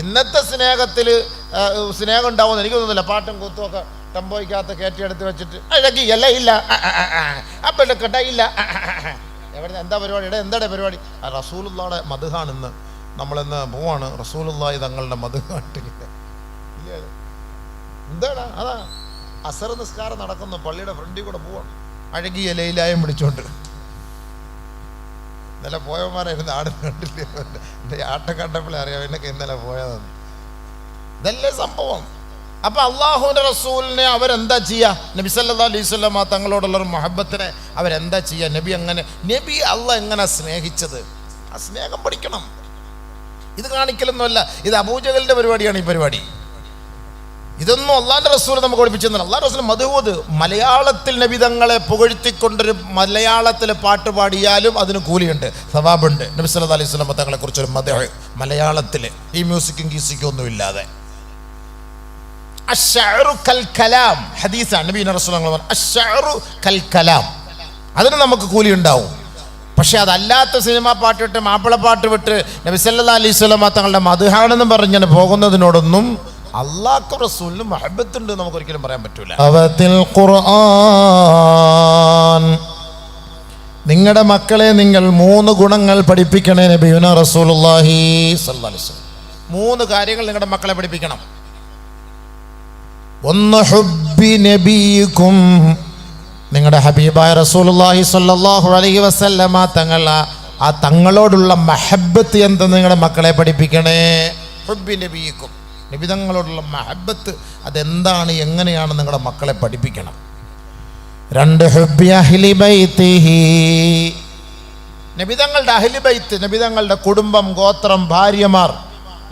ഇന്നത്തെ സ്നേഹത്തിൽ സ്നേഹം ഉണ്ടാവുമെന്ന് എനിക്ക് തോന്നുന്നില്ല. പാട്ടും കൂത്തും ഒക്കെ ടെമ്പോയ്ക്കകത്ത് കയറ്റിയെടുത്ത് വെച്ചിട്ട് അഴകി അല്ല ഇല്ല അപ്പം എടുക്കട്ടെ ഇല്ല. എവിടെ എന്താ പരിപാടി ഇവിടെ എന്താ പരിപാടി? റസൂലുള്ളാടെ മധുഹാണ് ഇന്ന് നമ്മളിന്ന് പോവാണ്. റസൂലുള്ളാഹി തങ്ങളുടെ മധുഹാട്ടില്ല എന്താണ് അതാ അസർ നിസ്കാരം നടക്കുന്നു. പള്ളിയുടെ ഫ്രണ്ടിൽ കൂടെ പോവാണ്. അഴകിയ ലൈലായം പിടിച്ചോണ്ട് ഇന്നലെ പോയവന്മാരായിരുന്നു ആട് കണ്ടില്ലേ? എന്റെ ആട്ടം കണ്ടപ്പോഴേ അറിയാം എന്നൊക്കെ ഇന്നലെ പോയതെന്ന്. ഇതല്ലേ സംഭവം. അപ്പൊ അള്ളാഹുവിന്റെ റസൂലിനെ അവരെന്താ ചെയ്യുക നബി സല്ലാ സ്വലാമ തങ്ങളോടുള്ള ഒരു മഹബത്തിനെ അവരെന്താ ചെയ്യുക നബി അങ്ങനെ നബി അള്ളാഹ് എങ്ങനെ സ്നേഹിച്ചത്? ആ സ്നേഹം പഠിക്കണം. ഇത് കാണിക്കലൊന്നുമല്ല. ഇത് അബൂജകലിന്റെ പരിപാടിയാണ് ഈ പരിപാടി. ഇതൊന്നും അള്ളാന്റെ റസൂൽ നമുക്ക് ഓടിപ്പിച്ചെന്ന് അള്ളാഹ് റസൂൽ മധുവത് മലയാളത്തിൽ നബിതങ്ങളെ പുകഴ്ത്തിക്കൊണ്ടൊരു മലയാളത്തിൽ പാട്ട് പാടിയാലും അതിന് കൂലിയുണ്ട് സവാബുണ്ട്. നബി സല്ലാ അലൈഹി സ്വലം തങ്ങളെ കുറിച്ചൊരു മത മലയാളത്തിൽ ഈ മ്യൂസിക്കും ഗീസിക്കും ഒന്നും ഇല്ലാതെ. കലാം. കലാം. അതിന് നമുക്ക് കൂലി ഉണ്ടാവും. പക്ഷെ അതല്ലാത്ത സിനിമ പാട്ടിട്ട് മാപ്പിളപ്പാട്ട് വിട്ട് നബി സല്ലല്ലാഹു അലൈഹി വസല്ലം തങ്ങളുടെ മധുഹാണെന്ന് പറഞ്ഞു പോകുന്നതിനോടൊന്നും അള്ളാഹ്ക്കും റസൂലിനും മഹബത്തുണ്ട് നമുക്ക് ഒരിക്കലും പറയാൻ പറ്റൂല. അവത്തിൽ ഖുർആൻ. നിങ്ങളുടെ മക്കളെ നിങ്ങൾ മൂന്ന് ഗുണങ്ങൾ പഠിപ്പിക്കണേ നബിയുന റസൂലുള്ളാഹി സ്വല്ലല്ലാഹി അലൈഹി മൂന്ന് കാര്യങ്ങൾ നിങ്ങളുടെ മക്കളെ പഠിപ്പിക്കണം. ഒന്ന് ഹുബ്ബി നബിക്കും നിങ്ങളുടെ ഹബീബായ റസൂലുള്ളാഹി സ്വല്ലല്ലാഹു അലൈഹി വസല്ലമ തങ്ങൾ ആ- തങ്ങളോടുള്ള മഹബത്ത് എന്തെന്ന് നിങ്ങളുടെ മക്കളെ പഠിപ്പിക്കണേ? ഹുബ്ബി നബിക്കും നബി തങ്ങളോടുള്ള മഹബത്ത് അതെന്താണ് എങ്ങനെയാണ് നിങ്ങളുടെ മക്കളെ പഠിപ്പിക്കണം? രണ്ട് നബിതങ്ങളുടെ അഹ്ലി ബൈത്ത് നബിതങ്ങളുടെ കുടുംബം ഗോത്രം ഭാര്യമാർ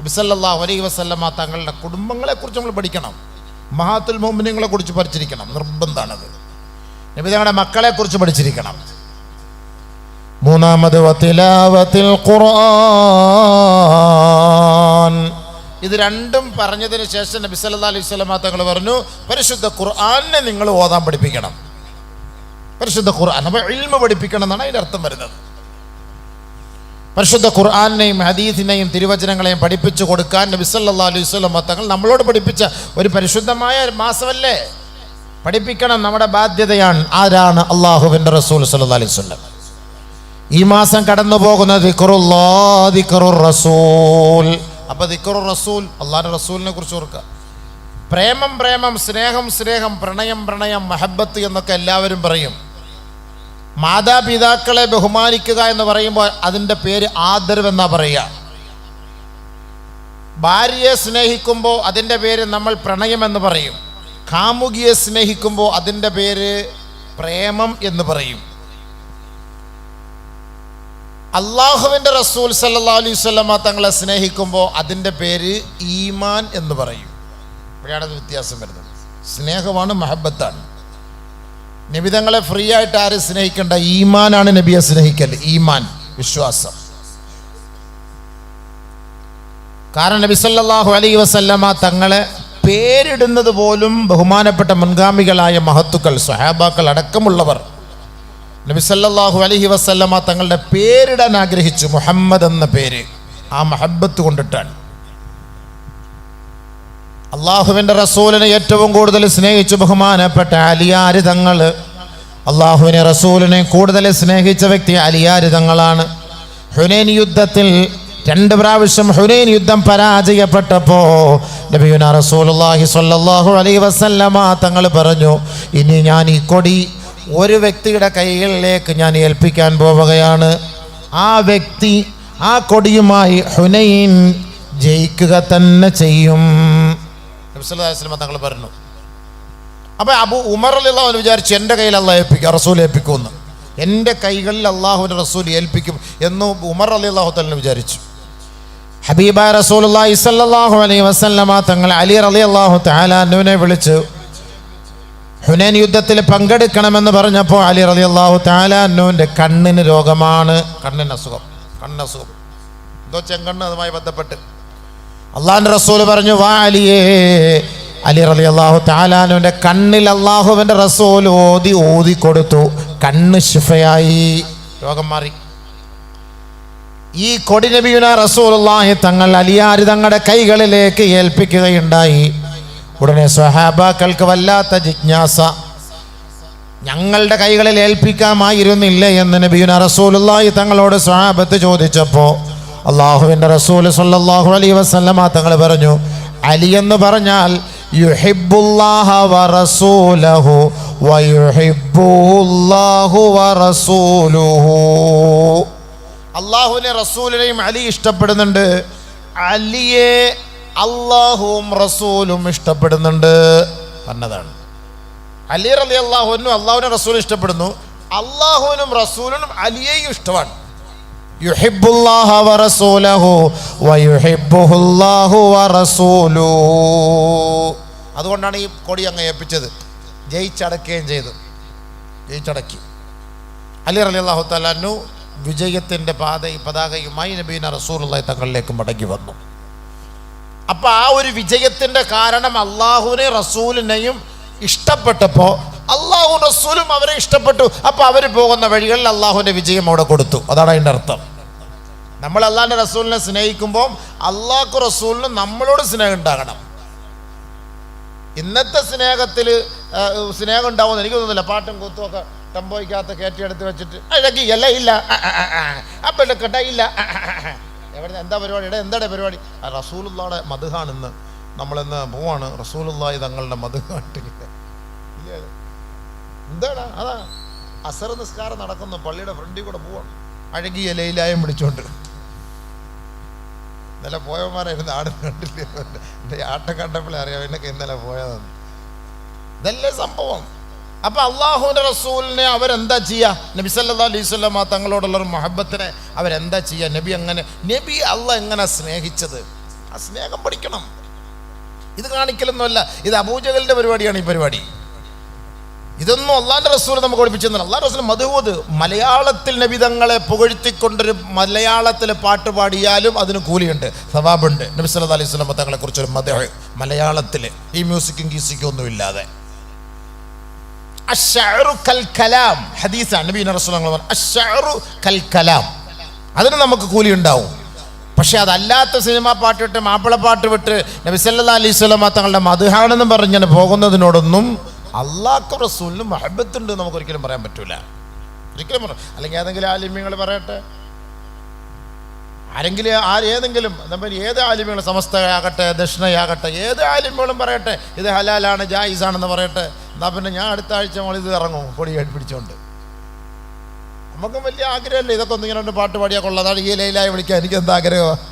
നബിസല്ലാഹു അലൈഹി വസല്ലമ തങ്ങളുടെ കുടുംബങ്ങളെ കുറിച്ച് നമ്മൾ പഠിക്കണം. മഹാത്തുൽ മോമിനിങ്ങളെ കുറിച്ച് പഠിച്ചിരിക്കണം. നിർബന്ധമാണത് നബിതങ്ങളുടെ മക്കളെ കുറിച്ച് പഠിച്ചിരിക്കണം. മൂന്നാമത് വത്തിലാവത്തിൽ ഖുർആൻ. ഇത് രണ്ടും പറഞ്ഞതിന് ശേഷം നബി സല്ലല്ലാഹു അലൈഹി വസല്ലമ തങ്ങൾ പറഞ്ഞു പരിശുദ്ധ ഖുർആാനെ നിങ്ങൾ ഓതാൻ പഠിപ്പിക്കണം. പരിശുദ്ധ ഖുർആൻ അപ്പോൾ ഇൽമ പഠിപ്പിക്കണം എന്നാണ് അതിന്റെ അർത്ഥം വരുന്നത്. പരിശുദ്ധ ഖുർആാനെയും ഹദീസിനെയും തിരുവചനങ്ങളെയും പഠിപ്പിച്ചു കൊടുക്കാൻ നബി സല്ലാ അലൈഹി സ്വലമ തങ്ങൾ നമ്മളോട് പഠിപ്പിച്ച ഒരു പരിശുദ്ധമായ മാസമല്ലേ? പഠിപ്പിക്കണം നമ്മുടെ ബാധ്യതയാണ്. ആരാണ് അള്ളാഹുവിന്റെ റസൂൽ സല്ലാ അലൈഹി വസല്ലം? ഈ മാസം കടന്നു പോകുന്നത് റസൂൽ അപ്പോൾ ദിക്കറു റസൂൽ അള്ളാഹിന്റെ റസൂലിനെ കുറിച്ച് ഓർക്കുക. പ്രേമം പ്രേമം സ്നേഹം സ്നേഹം പ്രണയം പ്രണയം മഹബത്ത് എന്നൊക്കെ എല്ലാവരും പറയും. മാതാപിതാക്കളെ ബഹുമാനിക്കുക എന്ന് പറയുമ്പോൾ അതിന്റെ പേര് ആദരവ് എന്നാ പറയുക. ഭാര്യയെ സ്നേഹിക്കുമ്പോൾ അതിന്റെ പേര് നമ്മൾ പ്രണയം എന്ന് പറയും. കാമുകിയെ സ്നേഹിക്കുമ്പോൾ അതിന്റെ പേര് പ്രേമം എന്ന് പറയും. അള്ളാഹുവിന്റെ റസൂൽ സല്ലാ അലൈഹി സ്വലമ തങ്ങളെ സ്നേഹിക്കുമ്പോൾ അതിന്റെ പേര് ഈമാൻ എന്ന് പറയും. അപ്പോഴാണ് അത് വ്യത്യാസം വരുന്നത്. സ്നേഹമാണ് മഹബത്താണ്. നബിതങ്ങളെ ഫ്രീ ആയിട്ട് ആരും സ്നേഹിക്കേണ്ട? ഈമാനാണ് നബിയെ സ്നേഹിക്കൽ ഈമാൻ വിശ്വാസം. കാരണം നബി സല്ലാഹു അലൈഹി വസല്ലമ തങ്ങളെ പേരിടുന്നത് പോലും ബഹുമാനപ്പെട്ട മുൻഗാമികളായ മഹത്തുക്കൾ സ്വഹാബാക്കൾ അടക്കമുള്ളവർ. നബി അലഹി അലൈഹി വസല്ലമ തങ്ങളുടെ പേരിടാൻ ആഗ്രഹിച്ചു. മുഹമ്മദ് എന്ന പേര്. ആ മഹബത്ത് കൊണ്ടിട്ടാണ്. അള്ളാഹുവിന്റെ റസൂലിനെ ഏറ്റവും കൂടുതൽ സ്നേഹിച്ചു ബഹുമാനപ്പെട്ട അലിയാര് തങ്ങൾ അള്ളാഹുവിനെ റസൂലിനെ കൂടുതൽ സ്നേഹിച്ച വ്യക്തി അലിയാര് തങ്ങളാണ്. ഹുനൈൻ യുദ്ധത്തിൽ രണ്ട് പ്രാവശ്യം ഹുനൈൻ യുദ്ധം പരാജയപ്പെട്ടപ്പോൾ നബിയുന റസൂലുള്ളാഹി സ്വല്ലല്ലാഹു അലൈഹി വസല്ലമ തങ്ങൾ പറഞ്ഞു ഇനി ഞാൻ ഈ കൊടി ഒരു വ്യക്തിയുടെ കൈകളിലേക്ക് ഞാൻ ഏൽപ്പിക്കാൻ പോവുകയാണ്. ആ വ്യക്തി ആ കൊടിയുമായി ഹുനൈൻ ജയിക്കുക തന്നെ ചെയ്യും. തങ്ങൾ പറഞ്ഞു. അപ്പോൾ അബു ഉമർ അവൻ വിചാരിച്ചു എന്റെ കയ്യിൽ അള്ളാഹ് ഏൽപ്പിക്കും റസൂൽ ഏൽപ്പിക്കുമെന്ന്. എന്റെ കൈകളിൽ അള്ളാഹുവിന്റെ റസൂൽ ഏൽപ്പിക്കും എന്ന് ഉമർ അലി അള്ളാഹു തലിന് വിചാരിച്ചു. ഹബീബ റസൂൽ സല്ലല്ലാഹു അലൈഹി വസല്ലമ തങ്ങൾ അലി അലി അള്ളാഹു താലാനുവിനെ വിളിച്ച് ഹുനൈൻ യുദ്ധത്തിൽ പങ്കെടുക്കണമെന്ന് പറഞ്ഞപ്പോൾ അലി റലി അള്ളാഹു താലാന്നൂന്റെ കണ്ണിന് രോഗമാണ്. കണ്ണിന് അസുഖം. കണ്ണസുഖം എന്തോ ചെങ്കണ്ണ് അതുമായി ബന്ധപ്പെട്ട്. അള്ളാഹിന്റെ റസൂൽ പറഞ്ഞു വാ അലിയേ. അലി റലി അള്ളാഹു താലാനുവിന്റെ കണ്ണിൽ അള്ളാഹുവിന്റെ റസൂൽ ഓതി ഓതി കൊടുത്തു. കണ്ണ് ശിഫയായി. രോഗം മാറി. ഈ കൊടി റസൂൽ അള്ളാഹി തങ്ങൾ അലിയാരി തങ്ങളുടെ കൈകളിലേക്ക് ഏൽപ്പിക്കുകയുണ്ടായി. ഉടനെ സ്വഹാബാക്കൾക്ക് വല്ലാത്ത ജിജ്ഞാസ. ഞങ്ങളുടെ കൈകളിൽ ഏൽപ്പിക്കാമായിരുന്നില്ല എന്ന് നബിയുന റസൂലുള്ളാഹി തങ്ങളോട് സ്വഹാബത്ത് ചോദിച്ചപ്പോൾ അള്ളാഹുവിന്റെ റസൂൽ സല്ലല്ലാഹു അലൈഹി വസല്ലമ തങ്ങൾ പറഞ്ഞു അലി എന്ന് പറഞ്ഞാൽ വറസൂലുഹു അള്ളാഹുവിനെ റസൂലിനെയും അലി ഇഷ്ടപ്പെടുന്നുണ്ട്. അലിയെ അള്ളാഹുവും റസൂലും ഇഷ്ടപ്പെടുന്നുണ്ട് പറഞ്ഞതാണ് അലി റലി അള്ളാഹുവിനും അള്ളാഹുവിനും റസൂലും ഇഷ്ടപ്പെടുന്നു. അള്ളാഹുവിനും റസൂലിനും അലിയെയും ഇഷ്ടമാണ്. അതുകൊണ്ടാണ് ഈ കൊടി അങ്ങ് ഏൽപ്പിച്ചത്. ജയിച്ചടക്കുകയും ചെയ്തു. ജയിച്ചടക്കി. അലി റലി അള്ളാഹു തലാനു വിജയത്തിന്റെ പാത പതാകയുമായി നബീന റസൂലുള്ളാഹി തങ്ങളിലേക്ക് മടങ്ങി വന്നു. അപ്പോൾ ആ ഒരു വിജയത്തിന്റെ കാരണം അള്ളാഹുവിനെ റസൂലിനെയും ഇഷ്ടപ്പെട്ടപ്പോൾ അള്ളാഹു റസൂലും അവരെ ഇഷ്ടപ്പെട്ടു അപ്പോൾ അവർ പോകുന്ന വഴികളിൽ അള്ളാഹുവിന്റെ വിജയം അവിടെ കൊടുത്തു അതാണ് അതിന്റെ അർത്ഥം നമ്മൾ അള്ളാഹിന്റെ റസൂലിനെ സ്നേഹിക്കുമ്പോൾ അള്ളാഹു റസൂലിന് നമ്മളോട് സ്നേഹം ഉണ്ടാകണം ഇന്നത്തെ സ്നേഹത്തിൽ സ്നേഹം ഉണ്ടാവുമെന്ന് എനിക്ക് തോന്നുന്നില്ല പാട്ടും കൂത്തും ഒക്കെ ടെമ്പോയ്ക്കകത്ത് കയറ്റിയെടുത്ത് വെച്ചിട്ട് അഴകി അല്ല ഇല്ല അപ്പം എടുക്കട്ടെ ഇല്ല എവിടെ എന്താ പരിപാടി? എടാ എന്താടെ പരിപാടി? ആ റസൂലുള്ളാടെ മധുഹാണിന്ന് നമ്മളിന്ന് പോവാണ്. റസൂലുള്ളാഹി തങ്ങളുടെ മധുഹായിട്ട് എന്താണ് അതാ അസർ നിസ്കാരം നടക്കുന്നു. പള്ളിയുടെ ഫ്രണ്ടിൽ കൂടെ പോവാണ്. അഴകിയ ലൈലായം പിടിച്ചോണ്ട്. ഇന്നലെ പോയവന്മാരായിരുന്നു ആട് കണ്ടില്ല? എന്റെ ആട്ടം കണ്ടപ്പോഴേ അറിയാം എന്നൊക്കെ ഇന്നലെ പോയതാണ് ഇതല്ലേ സംഭവം? അപ്പൊ അള്ളാഹുവിന്റെ റസൂലിനെ അവരെന്താ ചെയ്യുക നബി സല്ലാ അലൈഹി സ്വലാമ തങ്ങളോടുള്ള ഒരു മഹബത്തിനെ അവരെന്താ ചെയ്യുക നബി അങ്ങനെ നബി അള്ളാഹ് എങ്ങനെ സ്നേഹിച്ചത്? ആ സ്നേഹം പഠിക്കണം. ഇത് കാണിക്കലൊന്നുമല്ല. ഇത് അബൂജകലിന്റെ പരിപാടിയാണ് ഈ പരിപാടി. ഇതൊന്നും അള്ളാന്റെ റസൂൽ നമുക്ക് പഠിപ്പിച്ചെന്നല്ല അള്ളാഹ് റസൂൽ മധുവത് മലയാളത്തിൽ നബി തങ്ങളെ പുകഴ്ത്തിക്കൊണ്ടൊരു മലയാളത്തിൽ പാട്ട് പാടിയാലും അതിന് കൂലിയുണ്ട്. സവാബുണ്ട്. നബി സല്ലാ അലൈഹി തങ്ങളെ കുറിച്ചൊരു മത മലയാളത്തിൽ ഈ മ്യൂസിക്കും ഗീസിക്കും ഒന്നും ഇല്ലാതെ അതിന് നമുക്ക് കൂലി ഉണ്ടാവും. പക്ഷെ അതല്ലാത്ത സിനിമ പാട്ട് വിട്ട് മാപ്പിളപ്പാട്ട് വിട്ട് നബിസല്ലാ അലൈഹി വസല്ലമ തങ്ങളുടെ മധുഹാണെന്ന് പറഞ്ഞ് പോകുന്നതിനോടൊന്നും അള്ളാഹ് റസൂലിനും മഹബത്തുണ്ട് നമുക്ക് ഒരിക്കലും പറയാൻ പറ്റൂല. ഒരിക്കലും പറയാം അല്ലെങ്കിൽ ഏതെങ്കിലും ആലിമ്യങ്ങൾ പറയട്ടെ. ആരെങ്കിലും ആര് ഏതെങ്കിലും നമ്മൾ ഏത് ആലിമ്യങ്ങൾ സമസ്തയാകട്ടെ ദക്ഷിണയാകട്ടെ ഏത് ആലിമ്യങ്ങളും പറയട്ടെ ഇത് ഹലാലാണ് ജായിസാണെന്ന് പറയട്ടെ എന്നാൽ പിന്നെ ഞാൻ അടുത്ത ആഴ്ച നമ്മൾ ഇത് ഇറങ്ങും പൊടി പിടിച്ചോണ്ട്. നമുക്കും വലിയ ആഗ്രഹമല്ലേ ഇതൊക്കെ ഒന്ന് ഇങ്ങനെ പാട്ട് പാടിയാൽ കൊള്ളതാണ് ഈ ലൈലായി വിളിക്കാൻ എനിക്ക് എന്താ ആഗ്രഹമാണ്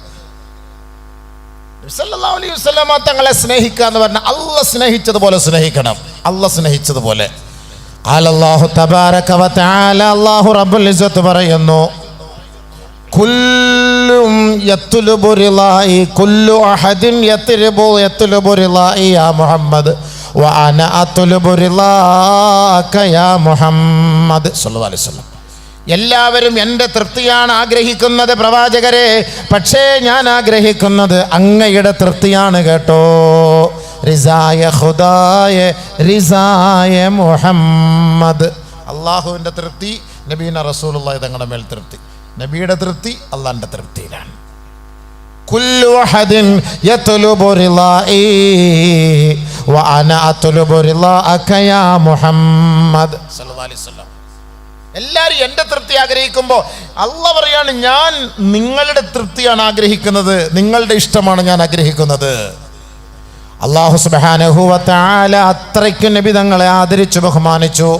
അലൈഹി വസല്ലമ തങ്ങളെ സ്നേഹിക്കുക എന്ന് പറഞ്ഞാൽ അല്ല സ്നേഹിച്ചതുപോലെ സ്നേഹിക്കണം. അല്ല സ്നേഹിച്ചതുപോലെ. അല്ലാഹു തബാരക വതആല അല്ലാഹു റബ്ബുൽ ഇസ്സത്ത് പറയുന്നു കുല്ലും യത്ലുബു റിളായി കുല്ലു അഹദിൻ യത്ലുബു യത്ലുബു റിളായി യാ മുഹമ്മദ്. മുഹമ്മദ് എല്ലാവരും എന്റെ തൃപ്തിയാണ് ആഗ്രഹിക്കുന്നത് പ്രവാചകരെ. പക്ഷേ ഞാൻ ആഗ്രഹിക്കുന്നത് അങ്ങയുടെ തൃപ്തിയാണ് കേട്ടോ. റിസായ ഹുദായ റിസായ മുഹമ്മദ്. അള്ളാഹുവിന്റെ തൃപ്തി നബീന റസൂലുള്ളാഹി തങ്ങളുടെ മേൽ തൃപ്തി. നബിയുടെ തൃപ്തി അള്ളാഹിന്റെ തൃപ്തിയിലാണ്. കുല്ലു അഹദിൻ യത്ലുബു റിളായി വഅന അത്ലുബു റിളാഅക യാ മുഹമ്മദ് സല്ലല്ലാഹു അലൈഹി വസല്ലം എല്ലാവരും എന്റെ തൃപ്തി ആഗ്രഹിക്കുമ്പോൾ അല്ല പറയാണ് ഞാൻ നിങ്ങളുടെ തൃപ്തിയാണ് ആഗ്രഹിക്കുന്നത്. നിങ്ങളുടെ ഇഷ്ടമാണ് ഞാൻ ആഗ്രഹിക്കുന്നത്. അള്ളാഹു സുബാനഹുവല അത്രയ്ക്കും നബി തങ്ങളെ ആദരിച്ചു ബഹുമാനിച്ചു.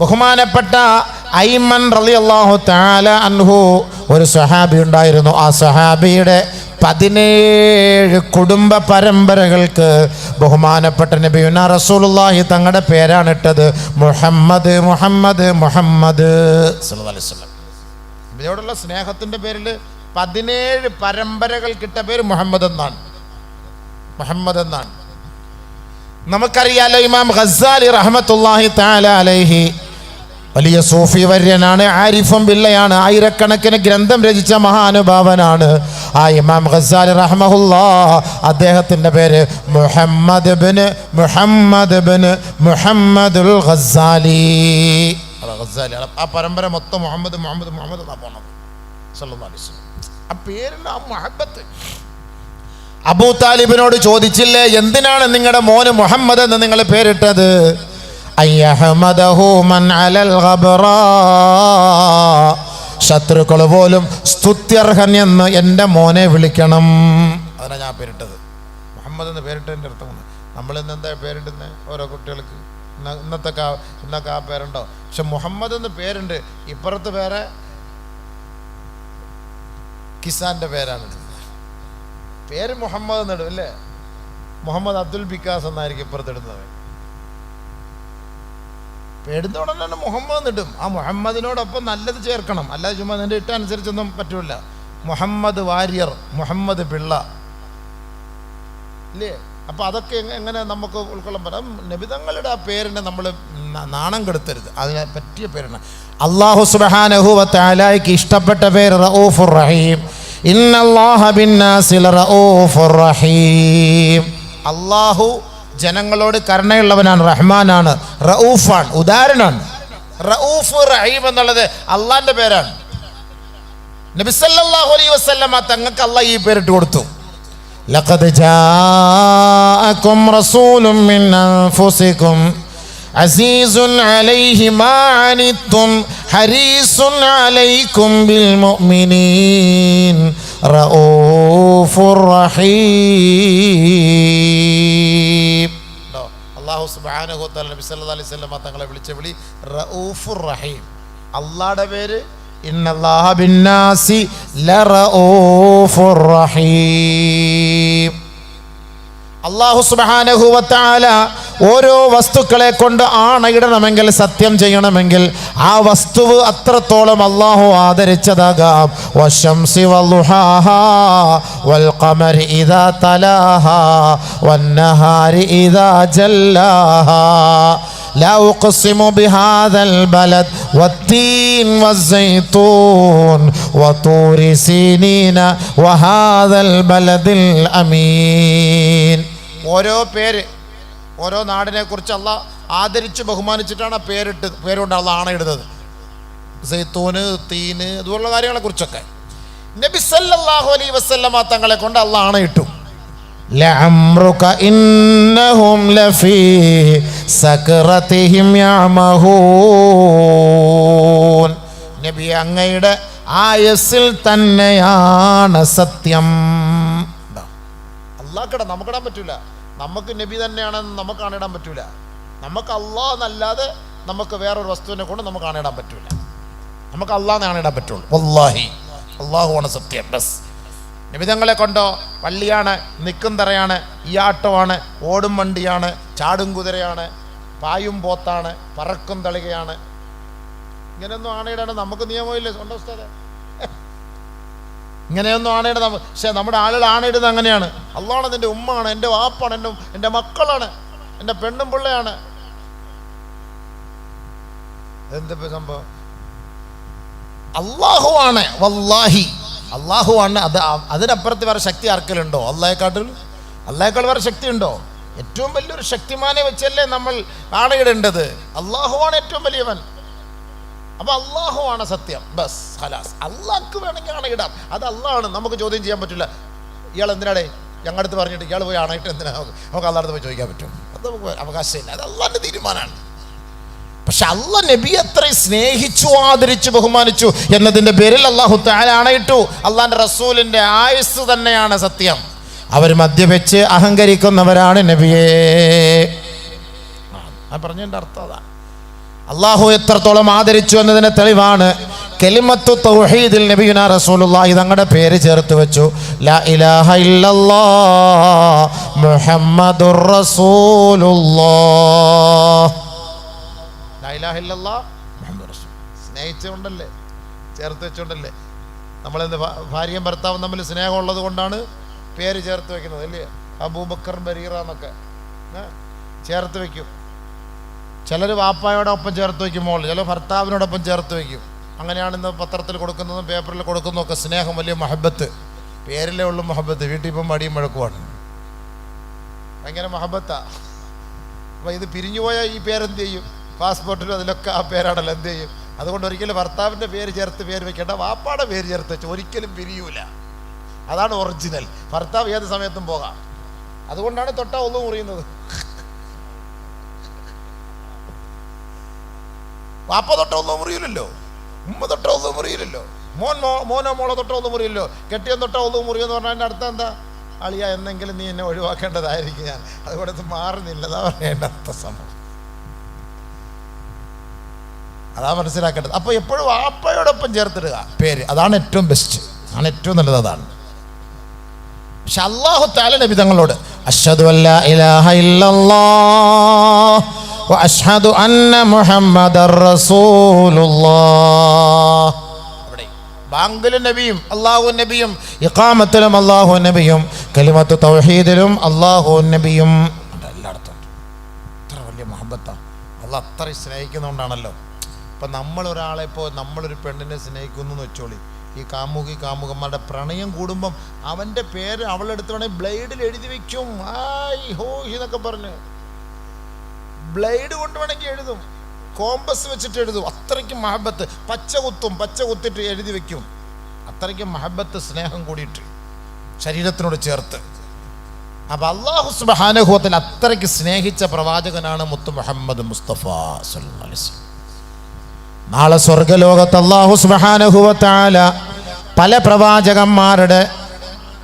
ബഹുമാനപ്പെട്ട ഐമൻ റലി അള്ളാഹു താല അൻഹു ഒരു സഹാബി ഉണ്ടായിരുന്നു. ആ സഹാബിയുടെ പതിനേഴ് കുടുംബ പരമ്പരകൾക്ക് ബഹുമാനപ്പെട്ട നബിയുന റസൂലുള്ളാഹി തങ്ങളുടെ പേരാണ് ഇട്ടത് മുഹമ്മദ് മുഹമ്മദ്. മുഹമ്മദ് ഇതോടുള്ള സ്നേഹത്തിന്റെ പേരിൽ പതിനേഴ് പരമ്പരകൾ കിട്ട പേര് മുഹമ്മദ് എന്നാണ്. മുഹമ്മദ് എന്നാണ്. നമുക്കറിയാലോ ഇമാം ഖസാലി റഹ്മത്തുള്ളാഹി തആല അലൈഹി വലിയ സൂഫി വര്യനാണ് ആരിഫും പിള്ളയാണ് ആയിരക്കണക്കിന് ഗ്രന്ഥം രചിച്ച മഹാനുഭാവനാണ്. ആ ഇമാം ഖസാൽ റഹ്മഹുല്ലാ അദ്ദേഹത്തിന്റെ പേര് മുഹമ്മദ് ബിന് മുഹമ്മദ് ബിന് മുഹമ്മദുൽ ഖസാലി ആ പരമ്പര മൊത്തം മുഹമ്മദ് മുഹമ്മദ് മുഹമ്മദ് ആ പേരിന് ആ മഹബത്ത്. അബൂ താലിബിനോട് ചോദിച്ചില്ലേ എന്തിനാണ് നിങ്ങളുടെ മോന് മുഹമ്മദ് എന്ന് നിങ്ങൾ പേരിട്ടത്? ശത്രുക്കൾ പോലും സ്തുത്യർഹൻ എന്ന് എന്റെ മോനെ വിളിക്കണം. അതിനാണ് ഞാൻ പേരിട്ടത്. മുഹമ്മദ് എന്ന് പേരിട്ടതിന്റെ അർത്ഥമാണ് നമ്മൾ ഇന്ന് എന്താ പേരിടുന്നത് ഓരോ കുട്ടികൾക്ക്. ഇന്ന- ഇന്നത്തെ കാ ഇന്നൊക്കെ ആ പേരുണ്ടോ? പക്ഷെ മുഹമ്മദ് എന്ന് പേരുണ്ട്. ഇപ്പുറത്ത് പേരെ കിസാന്റെ പേരാണ് പേര് മുഹമ്മദ് എന്നിടും അല്ലേ? മുഹമ്മദ് അബ്ദുൽ ബിക്കാസ് എന്നായിരിക്കും ഇപ്പുറത്തിടുന്നത് പേടുന്ന ഉടനെ തന്നെ മുഹമ്മദ് കിട്ടും ആ മുഹമ്മദിനോടൊപ്പം നല്ലത് ചേർക്കണം. അല്ലാതെ ചുമ്മാ നിന്റെ ഇട്ട അനുസരിച്ചൊന്നും പറ്റൂല. മുഹമ്മദ് വാര്യർ മുഹമ്മദ് പിള്ള. ഇല്ലേ? അപ്പോൾ അതൊക്കെ എങ്ങ- എങ്ങനെ നമുക്ക് ഉൾക്കൊള്ളാൻ പറ്റാം? നബിതങ്ങളുടെ ആ പേരിനെ നമ്മൾ നാണം കെടുത്തരുത്. അതിനെ പറ്റിയ പേരാണ്. അള്ളാഹു സുബാനഹുലായിക്ക് ഇഷ്ടപ്പെട്ട പേര് റഊഫുർ റഹീം. അള്ളാഹു ജനങ്ങളോട് കരുണയുള്ളവനാണ് റഹ്മാനാണ് റഊഫാണ് ഉദാഹരണമാണ് റഊഫ് റഹീം എന്നുള്ളത് അള്ളാന്റെ പേരാണ് നബി സല്ലല്ലാഹു അലൈഹി വസല്ലമ തങ്ങൾക്ക് അള്ളാഹ് ഈ പേരിട്ട് കൊടുത്തു لقد جاءكم رسول من أنفسكم عزيز عليه ما عنتم حريص عليكم بالمؤمنين رؤوف رحيم അള്ളാഹു സുബ്ഹാനഹു വതആല നബി സല്ലു അലൈഹി വസല്ലമ തങ്ങളെ വിളിച്ച വിളി റഊഫുർ റഹീം. അള്ളാഹുടെ പേര് ഇന്നല്ലാഹ ബിന്നാസി ലറഊഫുർ റഹീം. അള്ളാഹു സുബ്ഹാനഹു വതആല ഓരോ വസ്തുക്കളെ കൊണ്ട് ആണയിടണമെങ്കിൽ സത്യം ചെയ്യണമെങ്കിൽ ആ വസ്തുവ് അത്രത്തോളം അള്ളാഹു ആദരിച്ചതാകാം വശംസി വളുഹാഹാ വൽ ഖമരി ഇദാ തലാഹാ വന്നഹാരി ഇദാ ജല്ലാഹാ لا أقسم بهذا البلد والتين والزيتون وطور سينين وهذا البلد الأمين ഓരോ പേര് ഓരോ നാടിനെക്കുറിച്ച് അല്ല ആദരിച്ച് ബഹുമാനിച്ചിട്ടാണ് ആ പേരിട്ട് പേരുകൊണ്ട് അള്ള ആണയിടുന്നത്. സൈത്തൂന് തീന് അതുപോലുള്ള കാര്യങ്ങളെക്കുറിച്ചൊക്കെ നബി സല്ലല്ലാഹു അലൈഹി വസല്ലമ തങ്ങളെ കൊണ്ട് അള്ള ആണയിട്ടു. ലഅംറുക ഇന്നഹും ലഫീ നബി അങ്ങയുടെ ആയസിൽ തന്നെയാണ് സത്യം. അള്ളാഹ്ക്കിട നമുക്കിടാൻ പറ്റൂല. നമുക്ക് നബി തന്നെയാണെന്ന് നമുക്ക് കാണിടാൻ പറ്റൂല. നമുക്ക് അള്ളാഹ് എന്നല്ലാതെ നമുക്ക് വേറൊരു വസ്തുവിനെ കൊണ്ട് നമുക്ക് കാണിടാൻ പറ്റൂല. നമുക്ക് അള്ളാഹ് കാണിടാൻ പറ്റുള്ളൂ. വല്ലാഹി. അള്ളാഹുവാണ് സത്യം. ബസ്. നിമിതങ്ങളെ കൊണ്ടോ പള്ളിയാണ് നിൽക്കും തറയാണ് ഈ ആട്ടമാണ് ഓടും വണ്ടിയാണ് ചാടും കുതിരയാണ് പായും പോത്താണ് പറക്കും തളികയാണ്. ഇങ്ങനെയൊന്നും ആണയിടാണ് നമുക്ക് നിയമമില്ലേ സ്വന്തം ഉസ്താദെ? ഇങ്ങനെയൊന്നും ആണയുടെ നമ്മ പക്ഷേ നമ്മുടെ ആളുകൾ ആണയിടുന്നത് അങ്ങനെയാണ്. അള്ളാണ് എന്റെ ഉമ്മാണ് എന്റെ വാപ്പാണ് എന്റെ എന്റെ മക്കളാണ് എന്റെ പെണ്ണും പിള്ളയാണ്. എന്തിപ്പോ സംഭവം? അള്ളാഹു ആണ് വല്ലാഹി. അള്ളാഹു ആണ് അത് അതിനപ്പുറത്ത് വേറെ ശക്തി ആർക്കലുണ്ടോ അള്ളാഹെക്കാട്ടിൽ അള്ളാഹേക്കാൾ വേറെ ശക്തി ഉണ്ടോ ഏറ്റവും വലിയൊരു ശക്തിമാനെ വെച്ചല്ലേ നമ്മൾ ആണയിടേണ്ടത് അള്ളാഹുവാണ് ഏറ്റവും വലിയവൻ. അപ്പൊ അള്ളാഹുവാണ് സത്യം. ബസ് ഹലാസ് അള്ളാഹ്ക്ക് വേണമെങ്കിൽ അണയിടാം അത് അള്ളാഹാണ് നമുക്ക് ചോദ്യം ചെയ്യാൻ പറ്റില്ല. ഇയാൾ എന്തിനാടേ ഞങ്ങളുടെ അടുത്ത് പറഞ്ഞിട്ട് ഇയാൾ പോയി അണയിട്ട് എന്തിനാ? നമുക്ക് അള്ളാഹടുത്ത് പോയി ചോദിക്കാൻ പറ്റും. അത് നമുക്ക് അവകാശമില്ല. അത് അള്ളാഹിന്റെ തീരുമാനമാണ്. പക്ഷെ അല്ല നബി അത്ര സ്നേഹിച്ചു ആദരിച്ചു ബഹുമാനിച്ചു എന്നതിന്റെ പേരിൽ അള്ളാഹു താലാണയിട്ടു അള്ളാന്റെ റസൂലിന്റെ ആയുസ് തന്നെയാണ് സത്യം. അവർ മദ്യപിച്ച് അഹങ്കരിക്കുന്നവരാണ് നബിയെ. ആ പറഞ്ഞതിന്റെ അർത്ഥം അതാണ് അള്ളാഹു എത്രത്തോളം ആദരിച്ചു എന്നതിന് തെളിവാണ്. കെലിമത്തു തൗഹീദിൽ നബിയുന റസൂലുള്ളാഹി തങ്ങളുടെ പേര് ചേർത്ത് വെച്ചു. ലാ ഇലാഹ ഇല്ലല്ലാ മുഹമ്മദുർ റസൂലുള്ളാഹ്. ലാ ഇലാഹ ഇല്ലല്ലാ മുഹമ്മദുർ റസൂൽ സ്നേഹിച്ചുകൊണ്ടല്ലേ ചേർത്ത് വെച്ചുകൊണ്ടല്ലേ നമ്മളെന്ത് ഭാര്യയും ഭർത്താവും തമ്മിൽ സ്നേഹമുള്ളത് കൊണ്ടാണ് പേര് ചേർത്ത് വെക്കുന്നത് അല്ലേ? അബൂബക്കർ ബരീറ എന്നൊക്കെ. ചേർത്ത് വെക്കും. ചിലർ വാപ്പായോടൊപ്പം ചേർത്ത് വയ്ക്കുമ്പോൾ ചില ഭർത്താവിനോടൊപ്പം ചേർത്ത് വയ്ക്കും. അങ്ങനെയാണ് ഇന്ന് പത്രത്തിൽ കൊടുക്കുന്നതും പേപ്പറിൽ കൊടുക്കുന്നതൊക്കെ സ്നേഹം വലിയ മഹബത്ത്. പേരിലേ ഉള്ളു മഹബത്ത്. വീട്ടിൽ ഇപ്പം മടിയും മുഴക്കുവാണ് ഭയങ്കര മഹബത്താ. അപ്പം ഇത് പിരിഞ്ഞുപോയ ഈ പേരെന്ത് ചെയ്യും? പാസ്പോർട്ടിലും അതിലൊക്കെ ആ പേരാണല്ലോ എന്ത് ചെയ്യും? അതുകൊണ്ട് ഒരിക്കലും ഭർത്താവിന്റെ പേര് ചേർത്ത് പേര് വെക്കേണ്ട വാപ്പാടെ പേര് ചേർത്ത് വെച്ചു ഒരിക്കലും പിരിയൂല. അതാണ് ഒറിജിനൽ. ഭർത്താവ് ഏത് സമയത്തും പോകാം. അതുകൊണ്ടാണ് തൊട്ടാ ഒന്നും മുറിയുന്നത്. വാപ്പ തൊട്ട ഒന്നും മുറിയില്ലല്ലോ. ഉമ്മ തൊട്ട ഒന്നും മുറിയില്ലല്ലോ. മോൻ മോ മോനോ മോളോ തൊട്ട ഒന്നും മുറിയില്ലോ കെട്ടിയൻ തൊട്ട ഒന്നും മുറിയെന്ന് പറഞ്ഞാൽ എന്റെ അർത്ഥം എന്താ? അളിയ എന്നെങ്കിലും നീ എന്നെ ഒഴിവാക്കേണ്ടതായിരിക്കും ഞാൻ. അതുകൊണ്ട് ഇത് മാറുന്നില്ല അതാ പറയേണ്ട അർത്ഥ സംഭവം അതാ മനസ്സിലാക്കേണ്ടത്. അപ്പോൾ എപ്പോഴും വാപ്പയോടൊപ്പം ചേർത്തിടുക. പേര്. അതാണ് ഏറ്റവും ബെസ്റ്റ് അതാണ് ഏറ്റവും നല്ലത് അതാണ്. പക്ഷെ അള്ളാഹു താല നബി തങ്ങളോട് അല്ല ഇലാഹ ഇല്ലല്ലാഹ് വഅഷ്ഹദു അന്ന മുഹമ്മദർ റസൂലുള്ളാഹ് അവിടെ ബാങ്കിലും നബിയും അള്ളാഹു നബിയും ഇഖാമത്തിലും അള്ളാഹു നബിയും കലിമത്ത് തൗഹീദിലും അള്ളാഹു നബിയും. എല്ലായിടത്തും. അത്ര വലിയ മഹബത്താണ് അള്ളാഹ് അത്രയും സ്നേഹിക്കുന്നതുകൊണ്ടാണല്ലോ ഇപ്പം നമ്മളൊരാളെ ഇപ്പോൾ നമ്മളൊരു പെണ്ണിനെ സ്നേഹിക്കുന്നു എന്ന് വെച്ചോളി. ഈ കാമുകി കാമുകന്മാരുടെ പ്രണയം കൂടുമ്പം അവന്റെ പേര് അവളെടുത്ത് വേണമെങ്കിൽ ബ്ലേഡിൽ എഴുതി വെക്കും. ആയ് ഹോ എന്നൊക്കെ പറഞ്ഞ്. ബ്ലേഡ് കൊണ്ട് വേണമെങ്കിൽ എഴുതും. കോമ്പസ് വെച്ചിട്ട് എഴുതും. അത്രയ്ക്ക് മഹബത്ത്. പച്ച കുത്തും പച്ച കുത്തിട്ട് എഴുതി വെക്കും. അത്രയ്ക്ക് മഹബത്ത് സ്നേഹം കൂടിയിട്ട് ശരീരത്തിനോട് ചേർത്ത്. അപ്പം അള്ളാഹു സുബാനുഭവത്തിൽ അത്രയ്ക്ക് സ്നേഹിച്ച പ്രവാചകനാണ് മുത്തു മുഹമ്മദ് മുസ്തഫ. നാളെ സ്വർഗലോകത്ത് അള്ളാഹു സുബാനുഭവത്താല പല പ്രവാചകന്മാരുടെ